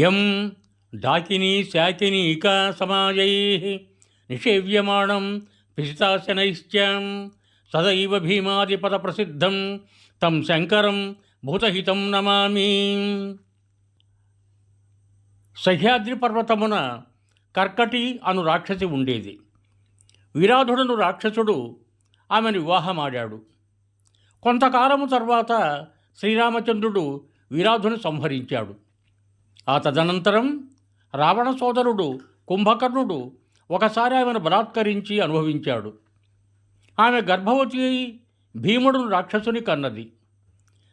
ఎం డాకినీ శాకిని ఇక సమాజై నిషేవ్యమాణం పిశితాశనైశ్చ సదైవ భీమాదిపద ప్రసిద్ధం తం శంకరం భూతహితం నమామి. సహ్యాద్రి పర్వతమున కర్కటి అను రాక్షసి ఉండేది. విరాధుడను రాక్షసుడు ఆమెను వివాహమాడాడు. కొంతకాలము తర్వాత శ్రీరామచంద్రుడు విరాధుని సంహరించాడు. ఆ తదనంతరం రావణ సోదరుడు కుంభకర్ణుడు ఒకసారి ఆమెను బలాత్కరించి అనుభవించాడు. ఆమె గర్భవతి అయి భీముడును రాక్షసుని కన్నది.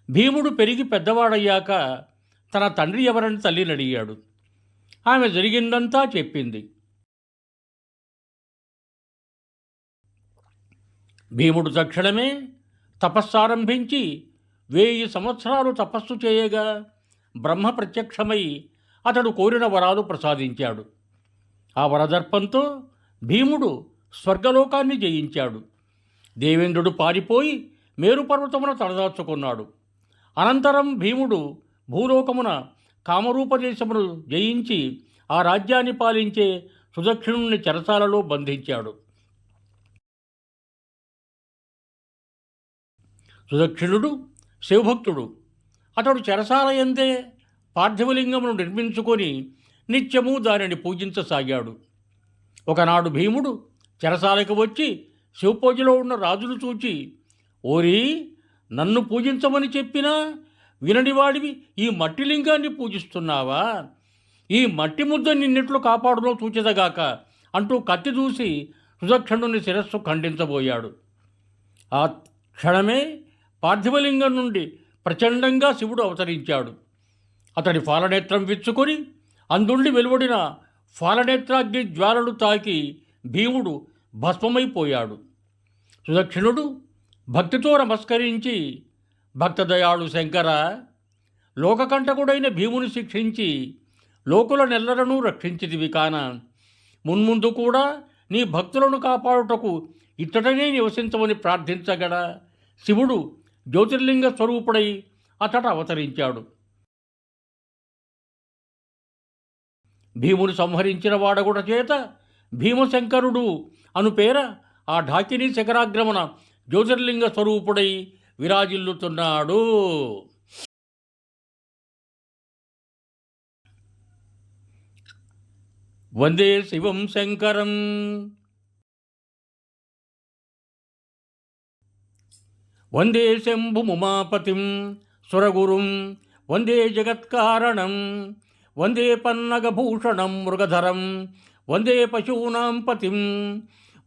భీముడు పెరిగి పెద్దవాడయ్యాక తన తండ్రి ఎవరని తల్లిని అడిగాడు ఆమె జరిగిందంతా చెప్పింది. భీముడు తక్షణమే తపస్సారంభించి వెయ్యి సంవత్సరాలు తపస్సు చేయగా బ్రహ్మ ప్రత్యక్షమై అతడు కోరిన వరాలు ప్రసాదించాడు. ఆ వరదర్పంతో భీముడు స్వర్గలోకాన్ని జయించాడు. దేవేంద్రుడు పారిపోయి మేరుపర్వతమున తలదాచుకున్నాడు. అనంతరం భీముడు భూలోకమున కామరూపదేశమును జయించి ఆ రాజ్యాన్ని పాలించే సుదక్షిణుని చెరసాలలో బంధించాడు. సుదక్షిణుడు శివభక్తుడు అతడు చెరసాల ఎందే పార్థివలింగమును నిర్మించుకొని నిత్యము దానిని పూజించసాగాడు. ఒకనాడు భీముడు చెరసాలకు వచ్చి శివపూజలో ఉన్న రాజును చూచి ఓరి నన్ను పూజించమని చెప్పినా విననివాడివి ఈ మట్టి లింగాన్ని పూజిస్తున్నావా? ఈ మట్టి ముద్ద నిన్నెట్లు కాపాడులో చూచెదగాక అంటూ కత్తి దూసి సుదక్షణుని శిరస్సు ఖండించబోయాడు. ఆ క్షణమే పార్థివలింగం నుండి ప్రచండంగా శివుడు అవతరించాడు. అతడి ఫాలనేత్రం విచ్చుకొని అందుండి వెలువడిన ఫాలనేత్రాగ్ని జ్వాలలు తాకి భీముడు భస్మమైపోయాడు. సుదక్షిణుడు భక్తితో నమస్కరించి భక్తదయాళు శంకర లోకకంటకుడైన భీముని శిక్షించి లోకుల నెల్లరను రక్షించితివి కాన. మున్ముందు కూడా నీ భక్తులను కాపాడుటకు ఇతడనే నివసించమని ప్రార్థించగడా. శివుడు జ్యోతిర్లింగ స్వరూపుడై అతట అవతరించాడు. భీముని సంహరించిన వాడగుట చేత భీమశంకరుడు అను పేర ఆ ఢాకిని శిఖరాగ్రమణ జ్యోతిర్లింగ స్వరూపుడై విరాజిల్లుతున్నాడు. వందే శివం శంకరం. వందే శంభుముమాపతిం సురగురుం వందే జగత్కారణం వందే పన్నగభూషణం మృగధరం వందే పశూనాం పతిం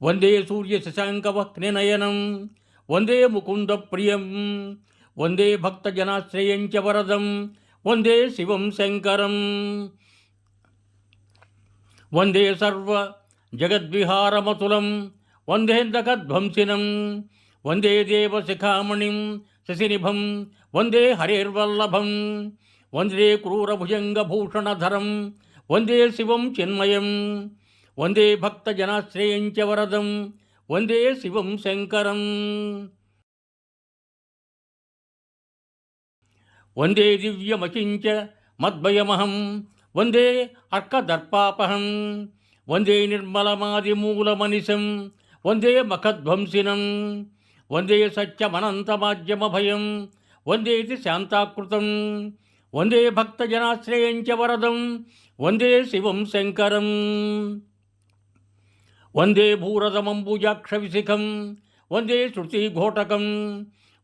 వందే సూర్య శశాంకవక్నినయనం వందే ముకుంద ప్రియం వందే భక్తజనాశ్రయంచ వరదం వందే శివం శంకరం వందే సర్వ జగద్విహారమతులం వందేందకధ్వంసినం వందే దేవ శిఖామణిం శశినిభం వందే హరేర్వల్లభం వందే క్రూరభుజంగభూషణధరం వందే శివం చిన్మయం వందే భక్తజనాశ్రయంచ వరదం వందే శివం శంకరం. వందే దివ్యమచించ మద్భయమహం వందే అర్కదర్పాపహం వందే నిర్మలమాదిమూలమనిశం వందే మఖధ్వంసినం. వందే సత్యమనంతమాద్యమభయం వందేతి శాంతాకృతం వందే భక్తజనాశ్రయంచ వరదం వందే శివం శంకరం వందే భూరథమంబుజాక్షవిశిఖం వందే శృతిఘోటకం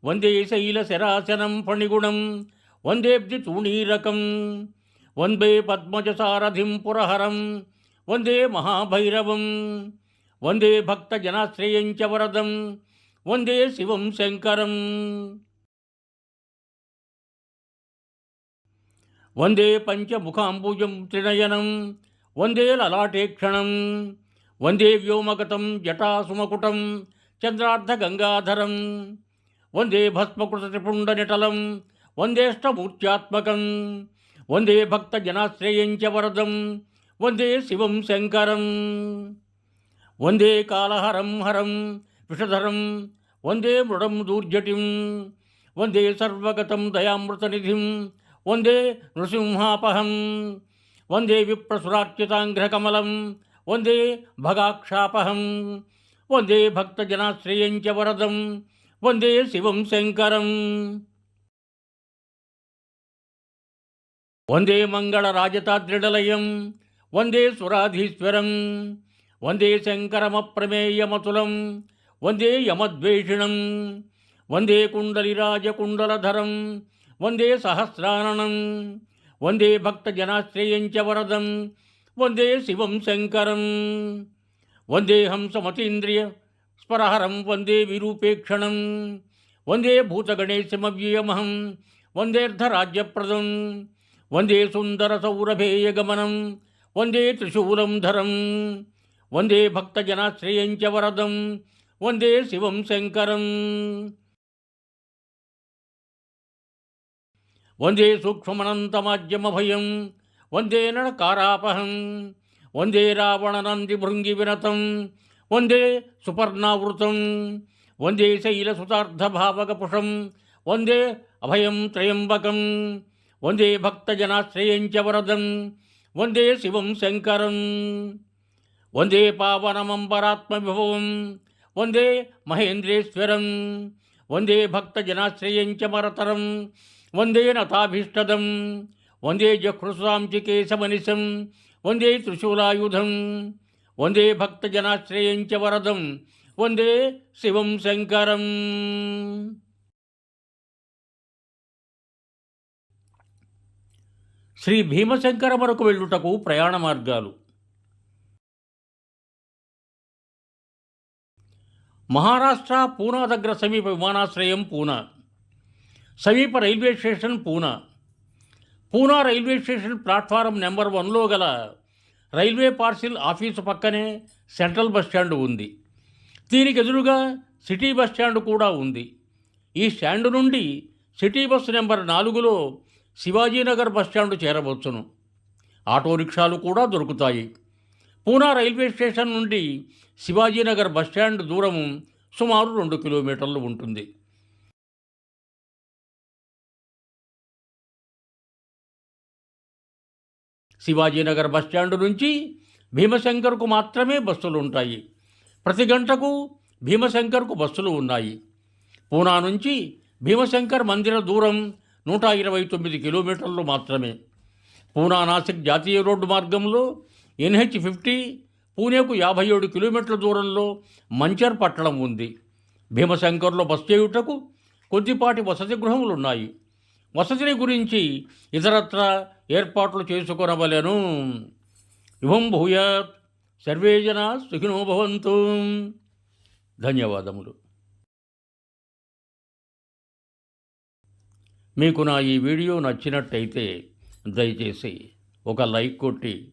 వందే శైలశరాసనం ఫణిగుణం వందేబ్ది తూణీరకం వందే పద్మజసారథిం పురహరం వందే మహాభైరవం వందే భక్తజనాశ్రయంచ వరదం వందే శివం శంకరం. వందే పంచముఖాంబుజం త్రినయనం వందే లలాటేక్షణం వందే వ్యోమగతం జటాసుమకుటం చంద్రార్ధగంగాధరం వందే భస్మకృతపుండనిటలం వందేష్టమూర్త్యాత్మకం వందే భక్తజనాశ్రయంచ వరదం వందే శివం శంకరం వందే కాళహరం హరం విషధరం వందే మృడం దూర్జటిం వందే సర్వగతం దయామృతనిధిం వందే నృసింహాపహం వందే విప్రసురార్చితాంఘ్రకమలం వందే భగాక్షాపహం వందే భక్తజనాశ్రయంచ వరదం వందే శివం శంకరం. వందే మంగళరాజతాద్రిడలయం వందే సురాధీశ్వరం వందే శంకరమప్రమేయమతులం వందే యమద్వేషిణం వందే కుండలిరాజకుండలధరం వందే సహస్రాననం వందే భక్తజనాశ్రయంచ వరదం వందే శివం శంకరం వందే హంసమతీంద్రియ స్పరహరం వందే విరూపేక్షణం వందే భూతగణేశమవ్యయమహం వందేర్ధరాజ్యప్రదం వందే సుందరసౌరభేయగమనం వందే త్రిశూలం ధరం వందే భక్తజనాశ్రయంచ వరదం వందే శివం శంకరం. వందే సూక్ష్మనంతమాజ్యమభయం వందే నడకారాపహం వందే రావణనంది భృంగి వినతం వందే సుపర్ణావృతం వందే శైలసుతార్ధభావగపుషం వందే అభయం త్రయంబకం వందే భక్తజనాశ్రయంచ వరదం వందే శివం శంకరం. వందే పావనమంబరాత్మవిభవం వందే మహేంద్రేశ్వరం వందే భక్తజనాశ్రయంచ మరతరం వందే నతాభీష్టదం వందే జహృసాంచికేశమనిశం వందే త్రిశూలాయుధం వందే భక్తజనాశ్రయంచ వరదం వందే శివం శంకరం. శ్రీ భీమశంకర వరకు వెళ్ళుటకు ప్రయాణ మార్గాలు. మహారాష్ట్ర పూనా దగ్గర సమీప విమానాశ్రయం పూనా. సమీప railway station Poona. Poona railway station platform number వన్లో గల రైల్వే పార్సిల్ ఆఫీసు పక్కనే సెంట్రల్ బస్ స్టాండ్ ఉంది. దీనికి ఎదురుగా సిటీ బస్ స్టాండ్ కూడా ఉంది. ఈ స్టాండ్ నుండి సిటీ బస్సు నెంబర్ నాలుగులో శివాజీనగర్ బస్ స్టాండ్ చేరవచ్చును. ఆటో రిక్షాలు కూడా దొరుకుతాయి. పూనా రైల్వే స్టేషన్ నుండి శివాజీనగర్ బస్ స్టాండ్ సుమారు రెండు కిలోమీటర్లు ఉంటుంది. శివాజీనగర్ బస్ స్టాండ్ నుంచి భీమశంకర్కు మాత్రమే బస్సులు ఉంటాయి. ప్రతి గంటకు భీమశంకర్కు బస్సులు ఉన్నాయి. పూనా నుంచి భీమశంకర్ మందిర దూరం నూట ఇరవై తొమ్మిది కిలోమీటర్లు మాత్రమే. పూనా నాసిక్ జాతీయ రోడ్డు మార్గంలో ఎన్హెచ్ ఫిఫ్టీ పూణేకు యాభై ఏడు కిలోమీటర్ల దూరంలో మంచర్ పట్టణం ఉంది. భీమశంకర్లో బస్ చేయుటకు కొద్దిపాటి వసతి గృహములు ఉన్నాయి వసతిని గురించి ఇతరత్ర ఏర్పాట్లు చేసుకొనవలెను. యువం భూయాత్. సర్వే జన సుఖినో ధన్యవాదములు. మీకు నా ఈ వీడియో నచ్చినట్టయితే దయచేసి ఒక లైక్ కొట్టి